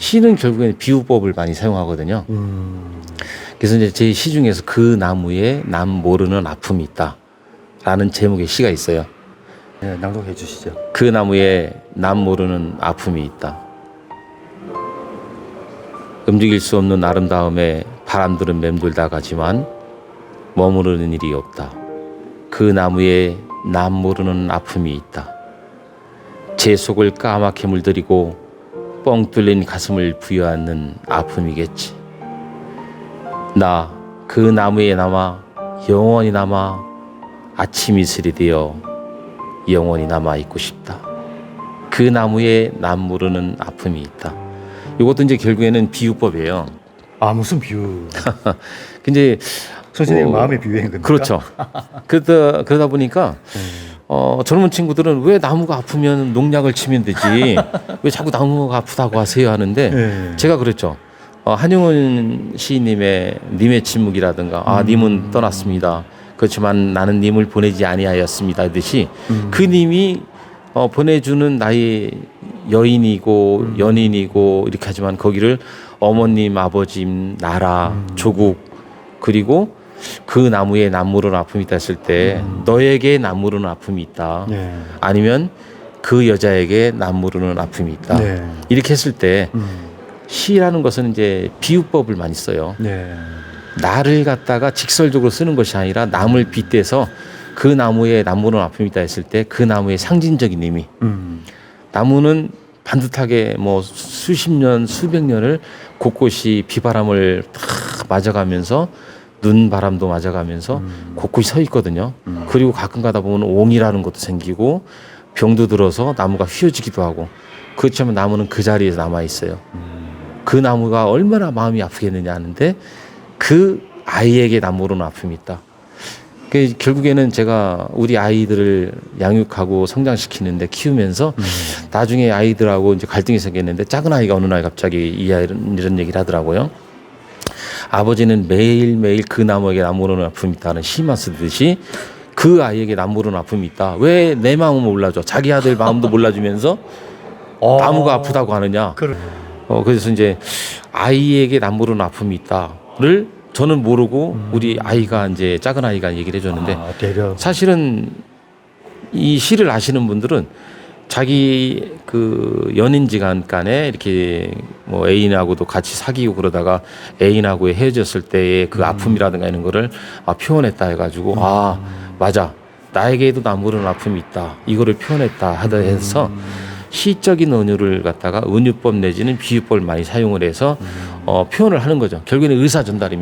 시는 결국에는 비유법을 많이 사용하거든요. 음. 그래서 이제 제 시 중에서 그 나무에 남 모르는 아픔이 있다라는 제목의 시가 있어요. 네, 낭독해 주시죠. 그 나무에 남 모르는 아픔이 있다. 움직일 수 없는 아름다움에 바람들은 맴돌다 가지만 머무르는 일이 없다. 그 나무에 남 모르는 아픔이 있다. 제 속을 까맣게 물들이고 뻥 뚫린 가슴을 부여하는 아픔이겠지. 나 그 나무에 남아 영원히 남아 아침 이슬이 되어 영원히 남아 있고 싶다. 그 나무에 남 모르는 아픔이 있다. 이것도 이제 결국에는 비유법이에요. 아 무슨 비유? 근데 선생님 어, 마음의 비유인 겁니까? 그렇죠. 그러다 그러다 보니까 어, 젊은 친구들은 왜 나무가 아프면 농약을 치면 되지 왜 자꾸 나무가 아프다고 하세요 하는데 네. 제가 그랬죠. 어, 한용운 시인님의 님의 침묵이라든가 아 님은 떠났습니다. 그렇지만 나는 님을 보내지 아니하였습니다. 하듯이 그 님이 어, 보내주는 나의 여인이고 연인이고 이렇게 하지만 거기를 어머님, 아버님, 나라, 조국 그리고 그 나무에 남무른 아픔이 있다 했을 때 너에게 남무른 아픔이 있다. 네. 아니면 그 여자에게 남무르는 아픔이 있다. 네. 이렇게 했을 때 음. 시라는 것은 이제 비유법을 많이 써요. 네. 나를 갖다가 직설적으로 쓰는 것이 아니라 남을 빗대서 그 나무에 남무르는 아픔이 있다 했을 때 그 나무의 상징적인 의미. 음. 나무는 반듯하게 뭐 수십 년, 수백 년을 곳곳이 비바람을 다 맞아가면서 눈 바람도 맞아가면서 곳곳이 서 있거든요. 그리고 가끔 가다 보면 옹이라는 것도 생기고 병도 들어서 나무가 휘어지기도 하고 그렇지만 나무는 그 자리에서 남아 있어요. 그 나무가 얼마나 마음이 아프겠느냐 하는데 그 아이에게 남모르는 아픔이 있다. 그 결국에는 제가 우리 아이들을 양육하고 성장시키는데 키우면서 나중에 아이들하고 이제 갈등이 생겼는데 작은 아이가 어느 날 갑자기 이 아이는 이런 얘기를 하더라고요. 아버지는 매일매일 그 나무에게 남모르는 아픔이 있다는 시만 쓰듯이 그 아이에게 남모르는 아픔이 있다. 왜 내 마음을 몰라줘? 자기 아들 마음도 몰라주면서 어. 나무가 아프다고 하느냐? 그래. 어, 그래서 이제 아이에게 남모르는 아픔이 있다를 저는 모르고 우리 아이가 이제 작은 아이가 얘기를 해줬는데 아. 사실은 이 시를 아시는 분들은 자기 그 연인지간 간에 이렇게 뭐 애인하고도 같이 사귀고 그러다가 애인하고 헤어졌을 때의 그 아픔이라든가 이런 거를 아, 표현했다 해가지고 아 맞아. 나에게도 남모르는 아픔이 있다. 이거를 표현했다 하다 해서 시적인 은유를 갖다가 은유법 내지는 비유법을 많이 사용을 해서 어, 표현을 하는 거죠. 결국에는 의사 전달입니다.